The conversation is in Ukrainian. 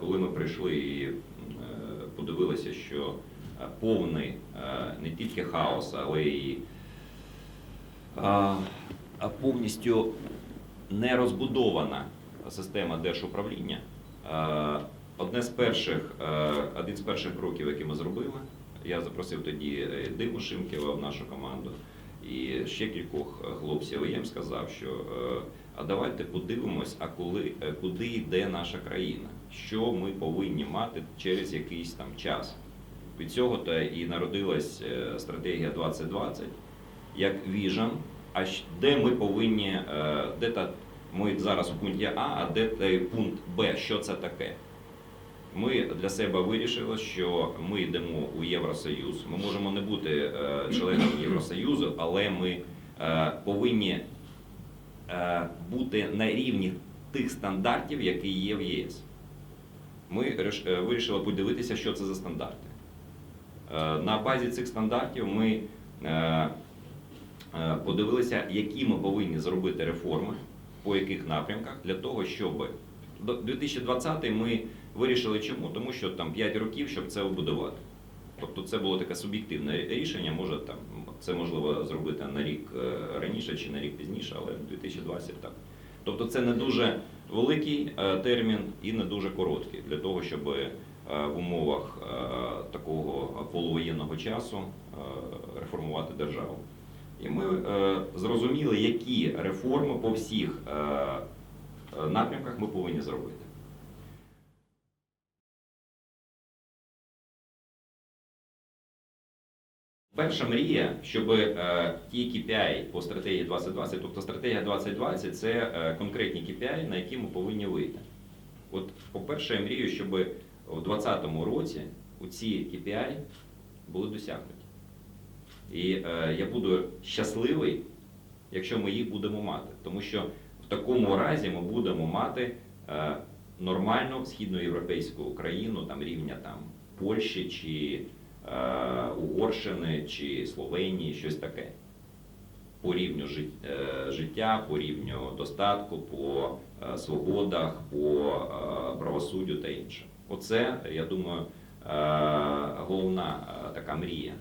Коли ми прийшли і е, подивилися, що е, повний е, не тільки хаос, але а повністю не розбудована система держуправління. Одне з перших, один з перших кроків, які ми зробили, я запросив тоді Диму Шимківа в нашу команду і ще кількох е, хлопців. І я їм сказав, що е, а давайте подивимось, а коли, е, куди йде наща країна, що ми повинні мати через якийсь там час. Від цього то і народилась стратегія 2020 як віжен, а де ми повинні, де та ми зараз у пункті А, а де пункт Б, що це таке. Ми для себе вирішили, що ми йдемо у Євросоюз. Ми можемо не бути е, членом Євросоюзу, але ми е, повинні е, бути на рівні тих стандартів, які є в ЄС. Ми вирішили подивитися, що це за стандарти. На базі цих стандартів ми подивилися, які ми повинні зробити реформи, по яких напрямках, для того, щоб 2020 ми вирішили чому? Тому що там 5 років, щоб це побудувати. Тобто це було таке суб'єктивне рішення, може там це можливо зробити на рік е, раніше чи на рік пізніше, але 2020 так. Тобто це не дуже великий е, термін і не дуже короткий для того, щоб е, в умовах такого полувоєнного часу реформувати державу. І ми зрозуміли, які реформи по всіх напрямках ми повинні зробити. Перша мрія, щоб е, ті KPI по стратегії 2020, тобто стратегія 2020 це е, конкретні KPI, на які ми повинні вийти. От, по-перше, я мрію, щоб у 2020 році ці KPI були досягнуті. І е, я буду щасливий, якщо ми їх будемо мати. Тому що в такому разі ми будемо мати е, нормальну східноєвропейську країну там, рівня там, Польщі чи е, Угорщини чи Словенії, щось таке. По рівню е, життя, по рівню достатку, по е, свободах, по правосуддю та інше. Оце, я думаю, головна така мрія.